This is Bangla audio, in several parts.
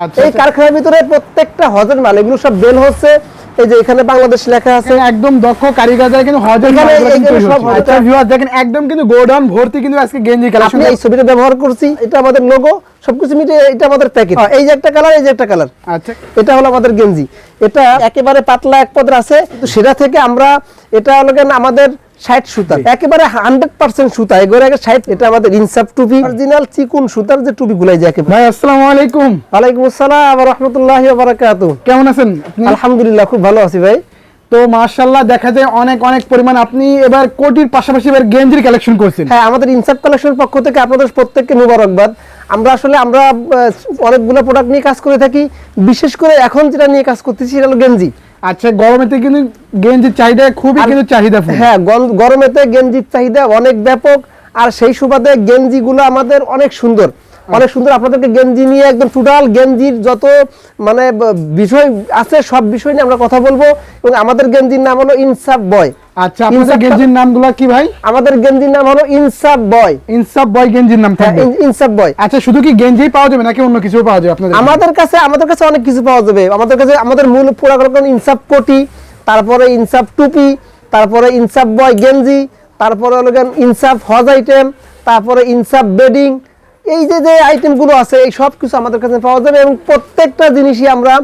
আচ্ছা, এই আচ্ছা। কারখানার ভিতরে প্রত্যেকটা হজের মাল এগুলো সব বেল হচ্ছে। এই যে এখানে বাংলাদেশ লেখা আছে। একদম দক্ষ কারিগর কিন্তু হজের। হজের- আচ্ছা দেখেন একদম কিন্তু গোডাউন ভর্তি কিন্তু আজকে গেঞ্জি কালেকশন আপনি এই ছবিটা ব্যবহার করছি এটা আমাদের লোগো সবকিছু মিটে এটা আমাদের প্যাকেট এই যে একটা কালার এই যে একটা কালার আচ্ছা। এটা হলো আমাদের গেঞ্জি। এটা একেবারে পাতলা এক পদের আছে কিন্তু সেটা থেকে আমরা এটা হলো কেন আমাদের ষাট সুতা। একেবারে হান্ড্রেড পার্সেন্ট সুতা। এগুলো আগে ষাট এটা আমাদের ইনসাফ টুপি। অরিজিনাল চিকুন সুতার যে টুপি গুলাই যায় ভাই আসসালামু আলাইকুম। ওয়ালাইকুম আসসালাম রহমতুল্লাহ বারাকাতু। কেমন আছেন? আলহামদুলিল্লাহ খুব ভালো আছি ভাই। তো মাশাআল্লাহ দেখা যায় অনেক অনেক পরিমাণ আপনি এবার কোটির পাশাপাশি এবার গেঞ্জির কালেকশন করছেন। হ্যাঁ আমাদের ইনসাফ কালেকশনের পক্ষ থেকে আপনাদের প্রত্যেককে মুবারকবাদ। আমরা আসলে আমরা অনেকগুলো প্রোডাক্ট নিয়ে কাজ করে থাকি। বিশেষ করে এখন যেটা নিয়ে কাজ করতেছি সেটা হলো গেঞ্জি। আচ্ছা গরমেতে কিন্তু গেঞ্জির চাহিদা খুবই কিন্তু চাহিদা হ্যাঁ গরমেতে গেঞ্জির চাহিদা অনেক ব্যাপক আর সেই সুবাদে গেঞ্জিগুলো আমাদের অনেক সুন্দর। অনেক সুন্দর আপনাদেরকে গেঞ্জি নিয়ে একদম টোটাল গেঞ্জির যত মানে বিষয় আছে সব বিষয় নিয়ে আমরা কথা বলব। এবং আমাদের গেঞ্জির নাম হলো ইনসাফ বয় আচ্ছা আপনাদের গেঞ্জির নামগুলো কি ভাই? আমাদের গেঞ্জির নাম হলো ইনসাফ বয়। ইনসাফ বয় গেঞ্জির নাম হ্যাঁ থাকবে। ইনসাফ বয়। আচ্ছা শুধু কি গেঞ্জি পাওয়া যাবে নাকি অন্য কিছু পাওয়া যাবে আপনাদের আমাদের কাছে আমাদের কাছে অনেক কিছু পাওয়া যাবে। আমাদের কাছে আমাদের মূল প্রোডাক্ট ইনসাফ কোটি তারপরে ইনসাফ টুপি তারপরে ইনসাফ বয় গেঞ্জি তারপরে হলো ইনসাফ হজ আইটেম তারপরে ইনসাফ বেডিং এই যে যে আইটেমগুলো আছে এই সব কিছু আমাদের কাছে পাওয়া যাবে এবং প্রত্যেকটা জিনিসই আমরা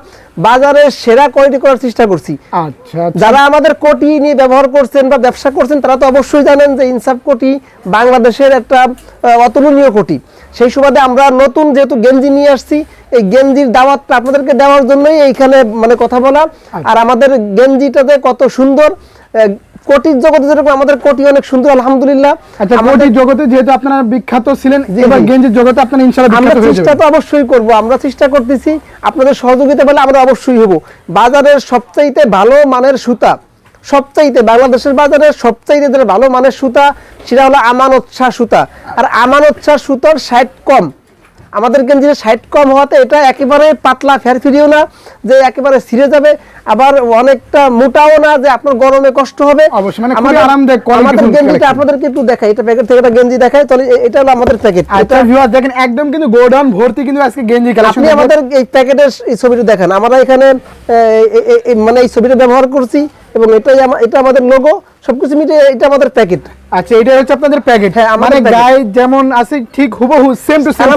বাজারে সেরা কোয়ালিটি করার চেষ্টা করছি। আচ্ছা আচ্ছা। যারা আমাদের কোটি নিয়ে ব্যবহার করছেন বা ব্যবসা করছেন তারা তো অবশ্যই জানেন যে ইনসাফ কোটি বাংলাদেশের একটা অতুলনীয় কোটি। সেই সুবাদে আমরা নতুন যেহেতু গেঞ্জি নিয়ে আসছি এই গেঞ্জির দাওয়াতটা আপনাদেরকে দেওয়ার জন্যই এইখানে মানে কথা বলা। আর আমাদের গেঞ্জিটাতে কত সুন্দর কোটির জগতে যেরকম আমাদের কোটি অনেক সুন্দর আলহামদুলিল্লাহ। আচ্ছা কোটির জগতে যেহেতু আপনারা বিখ্যাত ছিলেন এবার গেঞ্জির জগতে আপনারা ইনশাআল্লাহ আমরা চেষ্টা তো অবশ্যই করব আমরা চেষ্টা করতেছি আপনাদের সহযোগিতা পেলে আমরা অবশ্যই হব। বাজারের সবচাইতে ভালো মানের সুতা সবচাইতে বাংলাদেশের বাজারে সবচাইতে যেটা ভালো মানের সুতা সেটা হলো আমানত শাহ সুতা। আর আমানত শাহ সুতার সাইড কম আমাদের গেঞ্জির সাইড কম হওয়াতে এটা একেবারে পাতলা ফেরফিরিও না যে একেবারে ছিঁড়ে যাবে। আবার অনেকটা মোটাও না যে আপনার গরমে কষ্ট হবে। মানে আমাদের- গেঞ্জিটা। আপনাদেরকে একটু দেখাই। এটা প্যাকেট থেকে গেঞ্জি দেখাই। তাহলে এটা হলো আমাদের প্যাকেট আচ্ছা ভিউয়ার দেখেন একদম কিন্তু গোডাউন ভর্তি কিন্তু আজকে গেঞ্জি কালেকশন আপনি আমাদের এই প্যাকেটের এই ছবিটা দেখেন। আমরা এখানে মানে এই ছবিটা ব্যবহার করছি। এবং এটাই এটা আমাদের লোগো সবকিছু মিটে এটা আমাদের প্যাকেট আচ্ছা এটা হচ্ছে আপনাদের প্যাকেট হ্যাঁ, আমাদের মানে গায়ে যেমন আছে ঠিক হুবহু সেম টু সেম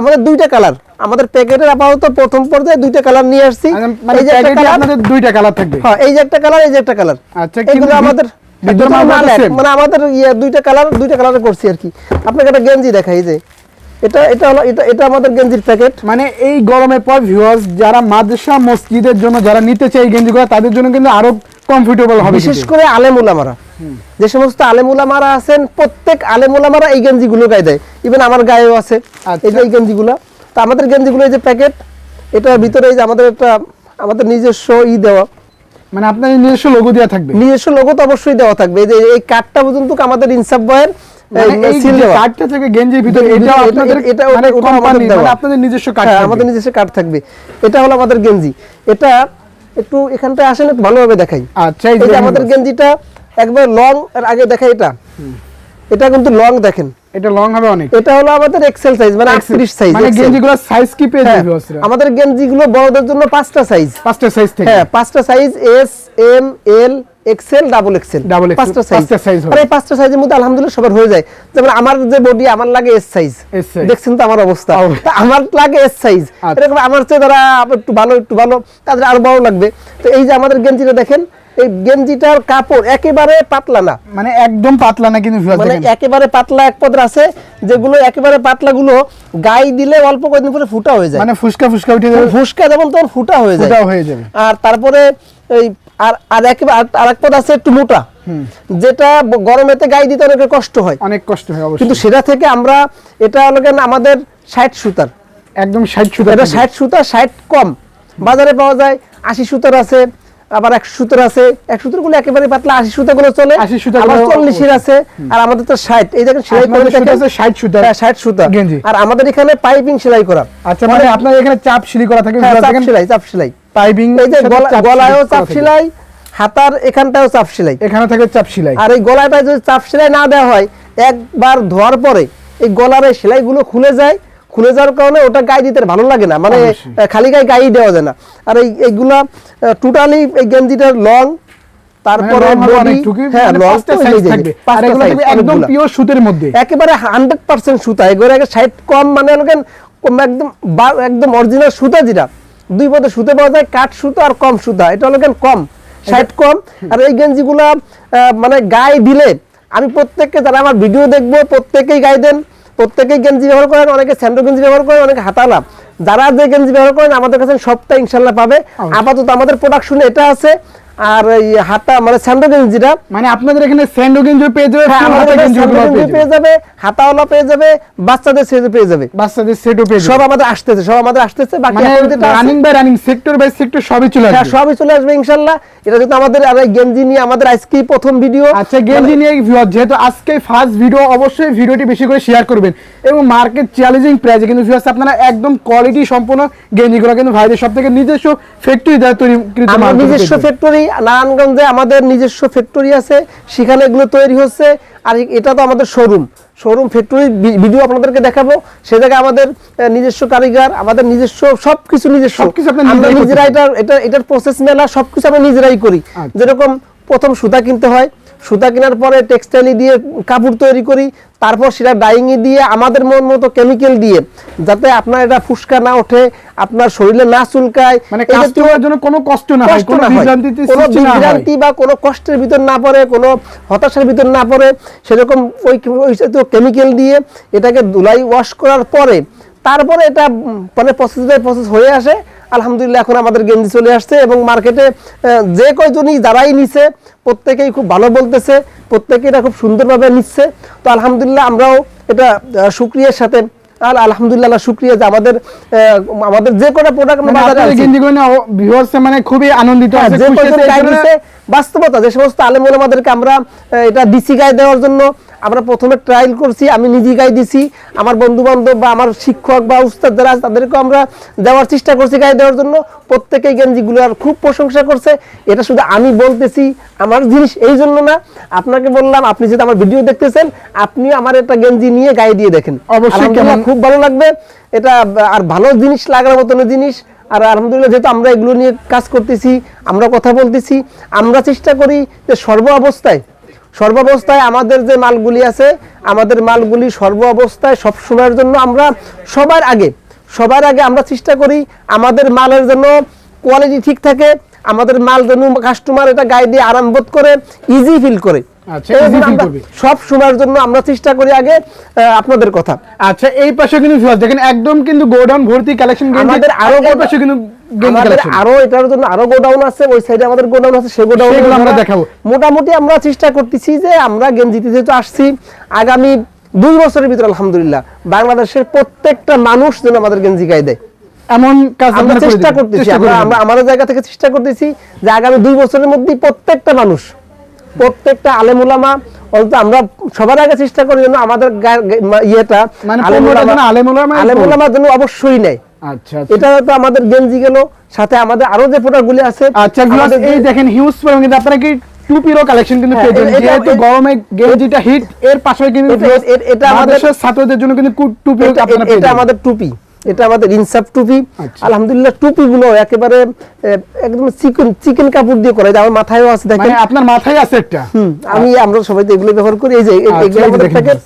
আমাদের দুইটা কালার আমাদের প্যাকেটের আপাতত প্রথম পর্যায়ে দুইটা কালার নিয়ে আসছি। মানে এই যে একটা প্যাকেটে কালার আপনাদের দুইটা কালার থাকবে। হ্যাঁ এই যে একটা কালার এই যে একটা কালার আচ্ছা, এগুলো কিন্তু আমাদের? মানে আমাদের ইয়ে দুইটা কালার দুইটা কালারে করছি আর কি। আপনাকে একটা গেঞ্জি দেখাই যে। এটা এটা হলো এটা এটা আমাদের গেঞ্জির প্যাকেট মানে এই গরমের পর ভিউয়ার্স যারা মাদ্রাসা মসজিদের জন্য যারা নিতে চায় এই গেঞ্জিগুলো তাদের জন্য কিন্তু আরও কমফোর্টেবল হবে বিশেষ। করে আলেমুলামারা। যে সমস্ত আলেমুলামারা আছেন প্রত্যেক আলেমুলামারা এই গেঞ্জিগুলো গায়ে দেয়। ইভেন আমার গায়েও আছে। আচ্ছা। এই যে এই গেঞ্জিগুলো। তো আমাদের গেঞ্জিগুলো এই যে প্যাকেট এটার ভিতরে এই যে আমাদের একটা আমাদের নিজস্ব ই দেওয়া। মানে আপনার নিজস্ব লোগো দেওয়া থাকবে? নিজস্ব লোগো তো অবশ্যই দেওয়া থাকবে। এই যে এই কার্ডটা পর্যন্ত আমাদের ইনসাফ বয়ের এই সিল যে দেওয়া। কার্ডটা থেকে গেঞ্জির ভিতরে এটা- এটা এটা- আপনাদের এটা- মানে ওটা- ওটা আমাদের কোম্পানি মানে আপনাদের নিজস্ব কার্ড আমাদের নিজস্ব কার্ড থাকবে। এটা হলো আমাদের গেঞ্জি। এটা একটু এখানটা আসেন একটু ভালোভাবে দেখাই। আচ্ছা এই যে আমাদের গেঞ্জিটা একবার লং এর আগে দেখাই এটা। এটা কিন্তু লং দেখেন। এটা লং হবে অনেক। এটা হলো আমাদের এক্সেল সাইজ মানে 38 সাইজ মানে গেঞ্জিগুলো সাইজ কি পেয়ে হ্যাঁ, যাবে আমাদের গেঞ্জিগুলো বড়দের জন্য পাঁচটা সাইজ পাঁচটা সাইজ থেকে। হ্যাঁ পাঁচটা size S M L XL double XL. Double XL, পাঁচটা সাইজ। এই পাঁচটা সাইজের মধ্যে আলহামদুলিল্লাহ সবার হয়ে যায়। যেমন আমার যে বডি আমার লাগে এস সাইজ দেখছেন তো আমার অবস্থা। আমার লাগে এস সাইজ আচ্ছা। এরকম আমার চেয়ে যারা একটু ভালো একটু ভালো তাদের আরও বড় লাগবে। তো এই যে আমাদের গেঞ্জিটা দেখেন এই গেঞ্জিটার কাপড় একেবারে পাতলা না। মানে একদম পাতলা না কিন্তু মানে একেবারে পাতলা এক পদের আছে যেগুলো একেবারে পাতলা গুলো গায়ে দিলে অল্প কয়েকদিন পরে ফুটা হয়ে যায়। মানে ফুসকা ফুসকা উঠে যাবে। ফুসকা যেমন তখন ফুটা হয়ে যায়। ফুটাও হয়ে যাবে। আর তারপরে এই আর আর একেবারে আর- এক পদ আছে একটু মোটা। যেটা গরমেতে গায়ে দিতে অনেক কষ্ট হয়। অনেক কষ্ট হয় কিন্তু সেটা থেকে আমরা এটা হলো আমাদের ষাট সুতার। একদম 60 সুতা এটা ষাট সুতা ষাট কম। বাজারে পাওয়া যায় আশি সুতার আছে আবার একশো সুতার আছে। এক সুতারগুলো একেবারে পাতলা আশি সুতা গুলো চলে। 80 সুতার আবার চল্লিশের আছে। আর আমাদের তো ষাট। এই দেখেন সেলাই করে আপনাদের সুতা দেখেন আছে 60 সুতা। হ্যাঁ, ষাট সুতা। আর আমাদের এখানে পাইপিং সেলাই করা। আচ্ছা মানে আপনার এখানে চাপ সিলি করা থাকে হ্যাঁ, চাপ সেলাই চাপ সেলাই। পাইপিং এই যে গলায়ও চাপ সেলাই হাতার এখানটাও চাপ সেলাই এখানে থাকে চাপ সেলাই আর এই গলাটা যদি চাপ সেলাই না দেওয়া হয় একবার ধোয়ার পরে এই গলার এই সেলাইগুলো খুলে যায় খুলে যাওয়ার কারণে ওটা গায়ে দিতে ভালো লাগে না মানে খালি গায়ে গায়ে দেওয়া যায় না। আর এই এইগুলা টোটালি এই গেঞ্জিটার লং তারপরে অনেকটুকু, হ্যাঁ মানে একদম পিওর সুতের মধ্যে। একেবারে হান্ড্রেড পার্সেন্ট সুতা এগুলো ষাট কম মানে একদম একদম অরিজিনাল সুতা যেটা দুই পদে সুতে পাওয়া যায় কাঠ সুতো আর কম সুতা। এটা হলো কেন কম? ষাট কম। আর এই গেঞ্জিগুলা মানে গায়ে দিলে আমি প্রত্যেককে যারা আমার ভিডিও দেখব প্রত্যেকেই গায়ে দেন প্রত্যেকেই গেঞ্জি ব্যবহার করেন অনেকে স্যান্ডো গেঞ্জি ব্যবহার করেন অনেকে হাতালা। যারা যে গেঞ্জি ব্যবহার করেন আমাদের কাছে সবটা ইনশাল্লাহ পাবে। আপাতত আমাদের প্রোডাকশনে এটা আছে। আর এই হাতা মানে স্যান্ডো গেঞ্জিটা মানে আপনাদের এখানে স্যান্ডো গেঞ্জি পেয়ে যাবে হ্যাঁ, গেঞ্জি পেয়ে যাবে। যাবে হাতাওয়ালা পেয়ে যাবে বাচ্চাদের সেজে পেয়ে যাবে। বাচ্চাদের সেটও পেয়ে সব আমাদের আসতেছে সব আমাদের আসতেছে বাকি running by running sector by sector সবই চলে হ্যাঁ আসবে। সবই চলে আসবে ইনশাল্লাহ। এটা যেহেতু আমাদের আর গেঞ্জি নিয়ে আমাদের আজকে প্রথম ভিডিও আচ্ছা গেঞ্জি নিয়ে ভিউয়ার যেহেতু আজকে ফার্স্ট ভিডিও অবশ্যই ভিডিওটি বেশি করে শেয়ার করবেন। এবং মার্কেট চ্যালেঞ্জিং প্রাইসে কিন্তু ভিউয়ার্স আপনারা একদম কোয়ালিটি সম্পন্ন গেঞ্জিগুলো কিন্তু ভাইদের সব থেকে নিজস্ব ফ্যাক্টরি দ্বারা তৈরি কৃত মালগুলো নিজস্ব ফ্যাক্টরি নারায়ণগঞ্জে আমাদের নিজস্ব ফ্যাক্টরি আছে সেখানে এগুলো তৈরি হচ্ছে আর এটা তো আমাদের শোরুম শোরুম ফ্যাক্টরি ভিডিও আপনাদেরকে দেখাবো। সে জায়গায় আমাদের নিজস্ব কারিগর আমাদের নিজস্ব সবকিছু নিজস্ব। আমরা নিজেরা এটা এটা এটার প্রসেস মেলা সবকিছু আমরা নিজেরাই করি। আচ্ছা। যেরকম প্রথম সুতা কিনতে হয় সুতা কেনার পরে টেক্সটাইলি দিয়ে কাপড় তৈরি করি তারপর সেটা ডাইংয়ে দিয়ে আমাদের মন মতো কেমিক্যাল দিয়ে যাতে আপনার এটা ফুসকা না ওঠে আপনার শরীরে না চুলকায়। মানে কাস্টমারের জন্য কোনো কষ্ট না হয় কোনো বিভ্রান্তিতে কোনো বিভ্রান্তি বা কোনো কষ্টের ভিতর না পড়ে কোনো হতাশার ভিতর না পড়ে সেরকম ওই ওই কেমিক্যাল দিয়ে এটাকে ধুলাই ওয়াশ করার পরে তারপরে এটা মানে প্রসেস প্রসেস হয়ে আসে আলহামদুলিল্লাহ এখন আমাদের গেঞ্জি চলে আসছে এবং মার্কেটে যে কয়জনই যারাই নিছে প্রত্যেকেই খুব ভালো বলতেছে প্রত্যেকে এটা খুব সুন্দরভাবে নিচ্ছে। তো আলহামদুলিল্লাহ আমরাও এটা সুক্রিয়ার সাথে আর আলহামদুলিল্লাহ শুক্রিয়া যে আমাদের আমাদের যে কটা প্রোডাক্ট মানে ভিউয়ার্স মানে খুবই আনন্দিত হ্যাঁ, আছে যে বাস্তবতা যে সমস্ত আলেম ওলামাদেরকে আমরা এটা ডিসি গায়ে দেওয়ার জন্য আমরা প্রথমে ট্রায়াল করছি আমি নিজে গায়ে দিছি আমার বন্ধু বান্ধব বা আমার শিক্ষক বা উস্তাদ যারা আছে তাদেরকে আমরা দেওয়ার চেষ্টা করছি গায়ে দেওয়ার জন্য। প্রত্যেকেই গেঞ্জিগুলো আর খুব প্রশংসা করছে। এটা শুধু আমি বলতেছি আমার জিনিস এই জন্য না আপনাকে বললাম আপনি যেটা আমার ভিডিও দেখতেছেন আপনি আমার একটা গেঞ্জি নিয়ে গায়ে দিয়ে দেখেন। অবশ্যই খুব ভালো লাগবে। এটা আর ভালো জিনিস লাগার মতন জিনিস। আর আলহামদুলিল্লাহ যেহেতু আমরা এগুলো নিয়ে কাজ করতেছি আমরা কথা বলতেছি আমরা চেষ্টা করি যে সর্ব অবস্থায় সর্ব অবস্থায় আমাদের যে মালগুলি আছে আমাদের মালগুলি সর্ব অবস্থায় সব সময়ের জন্য আমরা সবার আগে সবার আগে আমরা চেষ্টা করি আমাদের মালের জন্য কোয়ালিটি ঠিক থাকে আমাদের মাল যেন কাস্টমার এটা গায়ে দিয়ে আরাম বোধ করে ইজি ফিল করে আচ্ছা। সব সময়ের জন্য আমরা চেষ্টা করি আগে আপনাদের কথা আচ্ছা এই পাশে কিন্তু দেখেন একদম কিন্তু গোডাউন ভর্তি কালেকশন আমাদের আরও পাশে কিন্তু আরও এটার জন্য আরও গোডাউন আছে ওই সাইডে আমাদের গোডাউন আছে সেই গোডাউন আমরা দেখাবো। মোটামুটি আমরা চেষ্টা করতেছি যে আমরা গেঞ্জিতে যেহেতু আসছি আগামী দুই বছরের ভিতরে আলহামদুলিল্লাহ বাংলাদেশের প্রত্যেকটা মানুষ যেন আমাদের গেঞ্জি গায়ে দেয়। এমন কাজ আমরা চেষ্টা করতেছি আমরা আমাদের জায়গা থেকে চেষ্টা করতেছি যে আগামী দুই বছরের মধ্যে প্রত্যেকটা মানুষ প্রত্যেকটা আলেমুলামা অন্তত আমরা সবার আগে চেষ্টা করি যেন আমাদের ইয়েটা মানে আলেমুলামা- যেন জন্য অবশ্যই নেয়। আচ্ছা। এটা তো আমাদের গেঞ্জি গেল সাথে আমাদের আরও যে প্রোডাক্টগুলি আছে আচ্ছা এই দেখেন হিউজ পরিমাণ কিন্তু আপনারা কি টুপিরও কালেকশন কিন্তু পেয়ে যাবেন। যেহেতু গরমে গেঞ্জিটা হিট এর পাশে কিন্তু এটা- viewers, এটা- এটা আমাদের- ছাত্রদের জন্য কিন্তু কু- টুপি এটা- আপনারা এটা আমাদের টুপি এটা আমাদের ইনসাফ টুপি। আলহামদুলিল্লাহ টুপিগুলো একেবারে একদম চিকেন চিকেন কাপড় দিয়ে করা। যায় আমার মাথায়ও আছে দেখেন। মানে আপনার মাথায় আছে একটা। হুম, আমি আমরা সবাই তো এগুলো ব্যবহার করি। এই যে আচ্ছা, এগুলো আমাদের প্যাকেট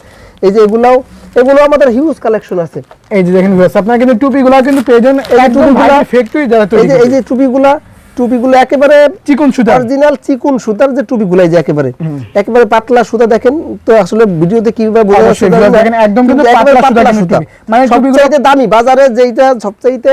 এই যে এগুলাও এগুলো আমাদের হিউজ কালেকশন আছে। এই যে দেখেন আপনারা কিন্তু টুপিগুলো কিন্তু পেয়ে যান একদম টুপিগুলা- ফ্যাক্টরি যারা এই তৈরি যে এই। যে টুপিগুলা টুপিগুলো একেবারে চিকন সুতা। অরিজিনাল চিকুন সুতার যে টুপিগুলো যে একেবারে। একেবারে পাতলা সুতা দেখেন তো আসলে ভিডিওতে কীভাবে বোঝা যাচ্ছে। দেখেন, একদম কিন্তু পাতলা সুতা সুতা। মানে টুপিগুলো- দামি বাজারে যেটা সবচাইতে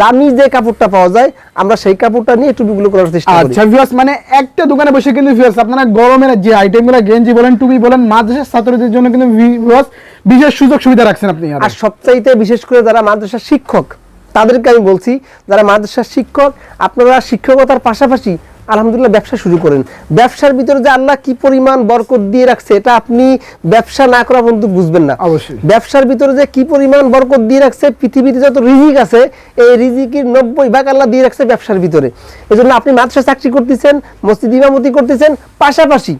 দামি যে কাপড়টা পাওয়া যায় আমরা সেই কাপড়টা নিয়ে টুপিগুলো করার চেষ্টা করি। আচ্ছা ভিউয়ার্স মানে একটা দোকানে বসে কিন্তু ভিউয়ার্স আপনারা গরমের যে আইটেমগুলো গেঞ্জি বলেন টুপি বলেন মাদ্রাসার ছাত্রদের জন্য কিন্তু ভিউয়ার্স বিশেষ সুযোগ সুবিধা রাখছেন আপনি আর আর সবচাইতে বিশেষ করে যারা মাদ্রাসার শিক্ষক তাদেরকে আমি বলছি যারা মাদ্রাসার শিক্ষক আপনারা শিক্ষকতার পাশাপাশি আলহামদুলিল্লাহ ব্যবসা শুরু করেন। ব্যবসার ভিতরে যে আল্লাহ কি পরিমাণ বরকত দিয়ে রাখছে এটা আপনি ব্যবসা না করা বন্ধু বুঝবেন না। অবশ্যই। ব্যবসার ভিতরে যে কি পরিমাণ বরকত দিয়ে রাখছে পৃথিবীতে যত রিজিক আছে এই রিজিকের নব্বই ভাগ আল্লাহ দিয়ে রাখছে ব্যবসার ভিতরে। এই জন্য আপনি মাদ্রাসা চাকরি করতেছেন মসজিদ ইমামতি করতেছেন পাশাপাশি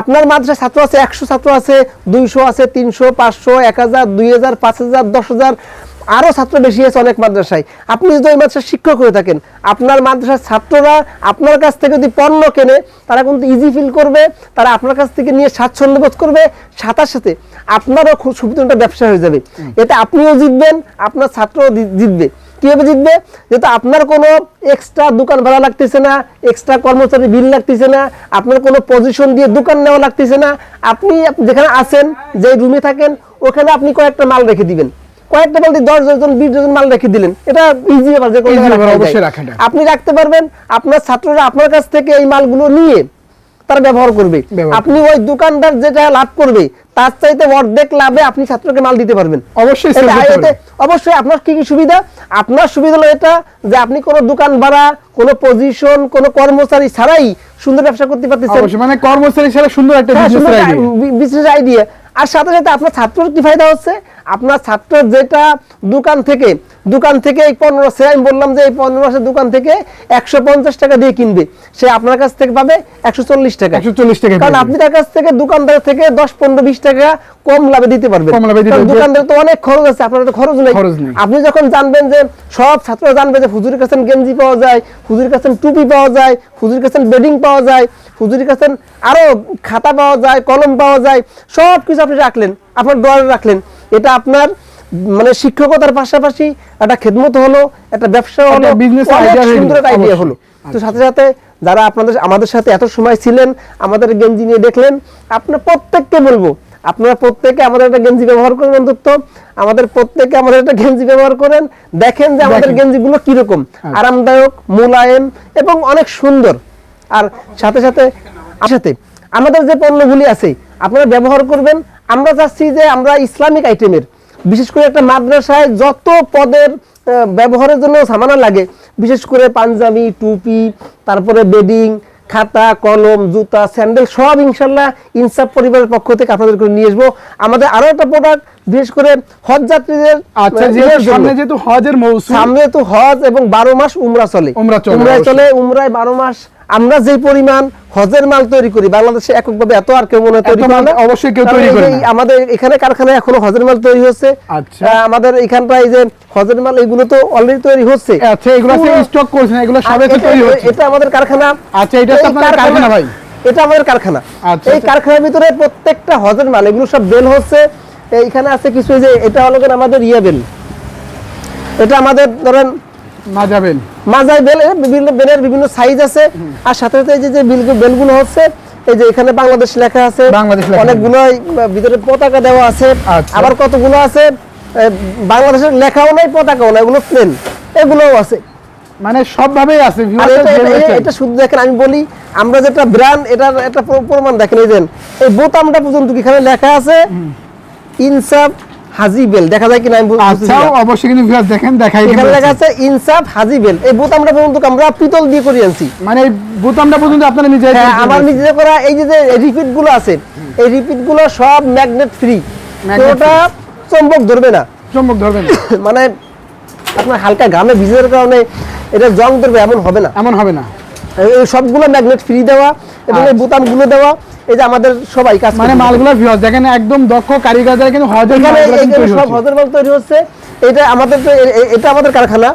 আপনার মাদ্রাসায় ছাত্র আছে একশো ছাত্র আছে দুইশো আছে তিনশো পাঁচশো এক হাজার দুই হাজার পাঁচ হাজার দশ হাজার আরও ছাত্র বেশি আছে অনেক মাদ্রাসায়। আপনি যদি ওই মাদ্রাসার শিক্ষক হয়ে থাকেন আপনার মাদ্রাসার ছাত্ররা আপনার কাছ থেকে যদি পণ্য কেনে তারা কিন্তু ইজি ফিল করবে তারা আপনার কাছ থেকে নিয়ে স্বাচ্ছন্দ্য বোধ করবে সাথে সাথে আপনারও খুব সুবিধাটা ব্যবসা হয়ে যাবে। এতে আপনিও জিতবেন আপনার ছাত্রও জিতবে। কীভাবে জিতবে? যেহেতু আপনার কোনো এক্সট্রা দোকান ভাড়া লাগতেছে না এক্সট্রা কর্মচারী বিল লাগতেছে না আপনার কোনো পজিশন দিয়ে দোকান নেওয়া লাগতেছে না আপনি যেখানে আছেন যে রুমে থাকেন ওখানে আপনি কয়েকটা মাল রেখে দিবেন। কয়েকটা বলতে দশ জন বিশ জন মাল রেখে দিলেন। এটা ইজি ব্যাপার যে। আপনি রাখতে পারবেন আপনার ছাত্ররা আপনার কাছ থেকে এই মালগুলো নিয়ে তারা ব্যবহার করবে। আপনি ওই দোকানদার যেটা লাভ করবে তার চাইতে অর্ধেক লাভে আপনি ছাত্রকে মাল দিতে পারবেন। অবশ্যই। অবশ্যই আপনার কি কি সুবিধা? আপনার সুবিধা হলো এটা যে আপনি কোনো দোকান ভাড়া কোনো পজিশন কোনো কর্মচারী ছাড়াই সুন্দর ব্যবসা করতে পারতেছেন। অবশ্যই মানে কর্মচারী ছাড়া সুন্দর একটা হ্যাঁ, বিজনেস একটা বিজনেস আইডিয়া আর সাথে সাথে আপনার ছাত্রের কি ফায়দা হচ্ছে? আপনার ছাত্র যেটা দোকান থেকে দোকান থেকে এই পনেরো সে আমি বললাম যে এই পনেরো মাসের দোকান থেকে একশো পঞ্চাশ টাকা দিয়ে কিনবে। সে আপনার কাছ থেকে পাবে একশো চল্লিশ টাকা। একশো চল্লিশ টাকা কারণ আপনি তার কাছ থেকে দোকানদার থেকে দশ পনেরো বিশ টাকা কম লাভে দিতে পারবেন। পারবেন। দোকানদার তো অনেক খরচ আছে আপনার তো খরচ নেই। আপনি যখন জানবেন যে সব ছাত্ররা জানবে যে হুজুরের কাছে গেঞ্জি পাওয়া যায় হুজুরের কাছে টুপি পাওয়া যায় হুজুরের কাছে বেডিং পাওয়া যায় হুজুরের কাছে আরও খাতা পাওয়া যায় কলম পাওয়া যায় সব কিছু আপনি রাখলেন আপনার ডয়ারে রাখলেন। এটা আপনার মানে শিক্ষকতার পাশাপাশি একটা খেদমত হলো একটা ব্যবসা হলো হয়ে সুন্দর আইডিয়া হলো। তো সাথে সাথে যারা আপনাদের আমাদের সাথে এত সময় ছিলেন আমাদের গেঞ্জি নিয়ে দেখলেন আপনার প্রত্যেককে বলব আপনারা প্রত্যেকে আমাদের একটা গেঞ্জি ব্যবহার করেন অন্তত আমাদের প্রত্যেকে আমাদের একটা গেঞ্জি ব্যবহার করেন দেখেন যে আমাদের গেঞ্জিগুলো কীরকম আরামদায়ক মোলায়েম এবং অনেক সুন্দর। আর সাথে সাথে সাথে আমাদের যে পণ্যগুলি আছে আপনারা ব্যবহার করবেন আমরা চাচ্ছি যে আমরা ইসলামিক আইটেমের। বিশেষ করে একটা মাদ্রাসায় যত পদের ব্যবহারের জন্য সামানা লাগে বিশেষ করে পাঞ্জাবি টুপি তারপরে বেডিং খাতা কলম জুতা স্যান্ডেল সব ইনশাল্লাহ ইনসাফ পরিবারের পক্ষ থেকে আপনাদের করে নিয়ে আসব। আমাদের আরও একটা প্রোডাক্ট বিশেষ করে হজ যাত্রীদের আচ্ছা। সামনে যেহেতু হজের মৌসুম। সামনে তো হজ এবং বারো মাস উমরা চলে। উমরা চলে, উমরায় চলে উমরায় বারো মাস আমরা যে পরিমাণ হজের মাল তৈরি করি বাংলাদেশে এককভাবে এত আর কেউ মনে তৈরি করে না অবশ্যই কেউ তৈরি করে। আমাদের এখানে কারখানায় এখনও হজের মাল তৈরি হচ্ছে আচ্ছা। আমাদের এখানটায় এই যে হজের মাল এগুলো তো অলরেডি তৈরি হচ্ছে আচ্ছা এগুলো পুরো- স্টক করছেন এগুলো সবে তো তৈরি হচ্ছে এটা আমাদের কারখানা আচ্ছা, এটা এই আপনাদের কারখানা, ভাই? এটা আমাদের কারখানা আচ্ছা, এই আচ্ছা। কারখানার ভিতরে প্রত্যেকটা হজের মাল এগুলো সব বেল হচ্ছে এইখানে আছে কিছু যে এটা হলো আমাদের ইয়ে বেল এটা আমাদের ধরেন মাজাই বেল বিভিন্ন বেলের বিভিন্ন সাইজ আছে। আর সাথে সাথে এই যে যে বিল- বেলগুলো হচ্ছে এই যে এখানে বাংলাদেশ লেখা আছে। অনেকগুলো ভিতরে পতাকা দেওয়া আছে। আচ্ছা। আবার কতগুলো আছে? বাংলাদেশের লেখাও নাই পতাকাও নাই এগুলো প্লেন এগুলোও আছে। মানে সব ভাবেই আছে এটা- যে শুধু দেখেন আমি বলি আমরা যেটা ব্র্যান্ড এটার একটা প্রমাণ দেখেন এই দেন এই বোতামটা পর্যন্ত কি এখানে লেখা আছে? ইনসাফ হাজিবেল দেখা যায় কিনা আমি আচ্ছা অবশ্যই কিন্তু দেখেন দেখাই এখানে লেখা আছে। ইনসাফ হাজিবেল এই বোতামটা পর্যন্ত আমরা পিতল দিয়ে করে আনছি। মানে এই বোতামটা পর্যন্ত আপনারা নিজে হ্যাঁ আমার নিজে করা এই যে রিপিটগুলো আছে এই রিপিটগুলো সব ম্যাগনেট ফ্রি ওটা চম্বক ধরবে না। চমক ধরবেন মানে আপনার হালকা ঘামে ভিজের কারণে এটা জং ধরবে এমন হবে না। এমন হবে না। এই এই সবগুলো ম্যাগনেট ফ্রি দেওয়া এবং এই আচ্ছা। বোতামগুলো দেওয়া। এই যে আমাদের সবাই কাজ মানে। মালগুলো ভিউয়ার্স দেখেন একদম দক্ষ কারিগর দ্বারা কিন্তু হজের এখানে সব। হজের মাল তৈরি হচ্ছে এটা আমাদের তো এটা আমাদের কারখানা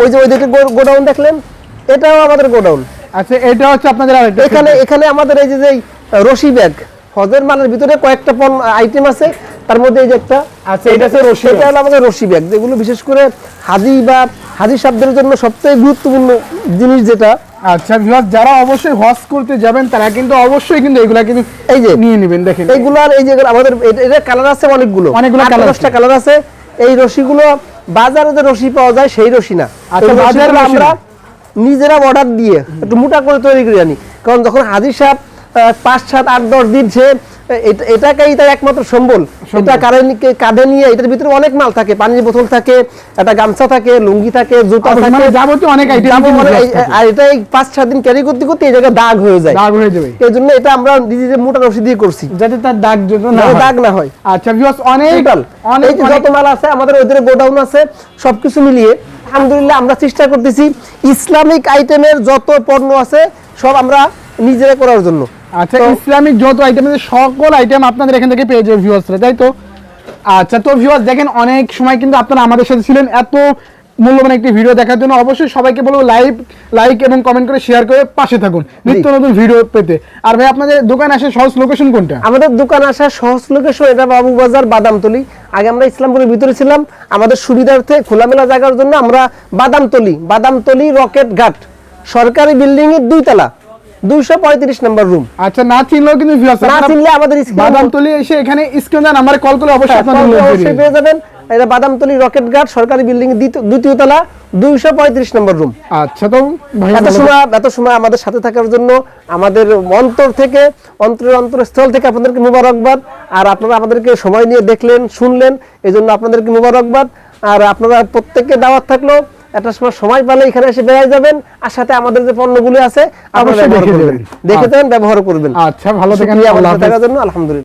ওই যে ওই দিকে গোডাউন দেখলেন এটাও আমাদের গোডাউন আচ্ছা এটা হচ্ছে আপনাদের আরেকটা এখানে এখানে আমাদের এই যে যে রশি ব্যাগ হজের মালের ভিতরে কয়েকটা পণ আইটেম আছে তার মধ্যে এই যে একটা আচ্ছা, এটা হচ্ছে রশি এটা হলো আমাদের রশি ব্যাগ যেগুলো বিশেষ করে হাজি বা হাজি শব্দের জন্য সবচেয়ে গুরুত্বপূর্ণ জিনিস যেটা আচ্ছা ভিউয়ার্স যারা অবশ্যই হজ করতে যাবেন তারা কিন্তু অবশ্যই কিন্তু এগুলা কিন্তু এই যে নিয়ে নেবেন দেখেন। এগুলার এই যে আমাদের এটা- কালার আছে অনেকগুলো। অনেকগুলো কালার আছে। কালার আছে। এই রশিগুলো বাজারে যে রশি পাওয়া যায় সেই রশি না। আচ্ছা, রশি আমরা নিজেরা অর্ডার দিয়ে একটু মোটা করে তৈরি করে আনি। কারণ যখন হাজির সাহেব পাঁচ সাত আট দশ দিন সে এটাকেই তার একমাত্র সম্বল। এটা কারে কাঁধে নিয়ে এটার ভিতরে অনেক মাল থাকে পানির বোতল থাকে একটা গামছা থাকে লুঙ্গি থাকে জুতা থাকে মানে যাবতীয় অনেক item যাবতীয় এই- থাকে। আর এটা এই পাঁচ সাত দিন ক্যারি করতে করতে এই জায়গায় দাগ হয়ে যায়। দাগ হয়ে যাবে। এই জন্য এটা আমরা নিজেদের মোটা রশি দিয়ে করছি। যাতে তার দাগ না। দাগ না হয়। আচ্ছা ভিউয়ার্স অনেক অনেক যত মাল আছে আমাদের ওদের গোডাউন আছে সবকিছু মিলিয়ে আলহামদুলিল্লাহ আমরা চেষ্টা করতেছি ইসলামিক আইটেমের যত পণ্য আছে সব আমরা নিজেরা করার জন্য। আচ্ছা ইসলামিক যত আইটেম আছে সকল আইটেম আপনাদের এখান থেকে পেয়ে যাবে ভিউয়ার্সরা তাই তো? আচ্ছা তো ভিউয়ার্স দেখেন অনেক সময় কিন্তু আপনারা আমাদের সাথে ছিলেন এত মূল্যবান একটি ভিডিও দেখার জন্য অবশ্যই সবাইকে বলব লাইভ লাইক এবং কমেন্ট করে শেয়ার করে পাশে থাকুন নিত্য নতুন ভিডিও পেতে। আর ভাই আপনাদের দোকান আসার সহজ লোকেশন কোনটা? আমাদের দোকান আসা সহজ লোকেশন এটা বাবু বাজার বাদামতলি। আগে আমরা ইসলামপুরের ভিতরে ছিলাম আমাদের সুবিধার্থে খোলামেলা জায়গার জন্য আমরা বাদামতলি বাদামতলি রকেট ঘাট। সরকারি বিল্ডিং বিল্ডিংয়ের দুইতলা। আমাদের সাথে থাকার জন্য আমাদের অন্তর থেকে অন্তরের অন্তর স্থল থেকে আপনাদেরকে মুবারকবাদ আর আপনারা আমাদেরকে সময় নিয়ে দেখলেন শুনলেন এই জন্য আপনাদেরকে মুবারকবাদ আর আপনারা প্রত্যেককে দাওয়াত থাকল একটা সময় সময় পেলে এখানে এসে বেড়াই যাবেন আর সাথে আমাদের যে পণ্যগুলি আছে আপনারা অবশ্যই দেখে দেবেন যাবেন। ব্যবহার করবেন আচ্ছা ভালো। থাকার জন্য আলহামদুলিল্লাহ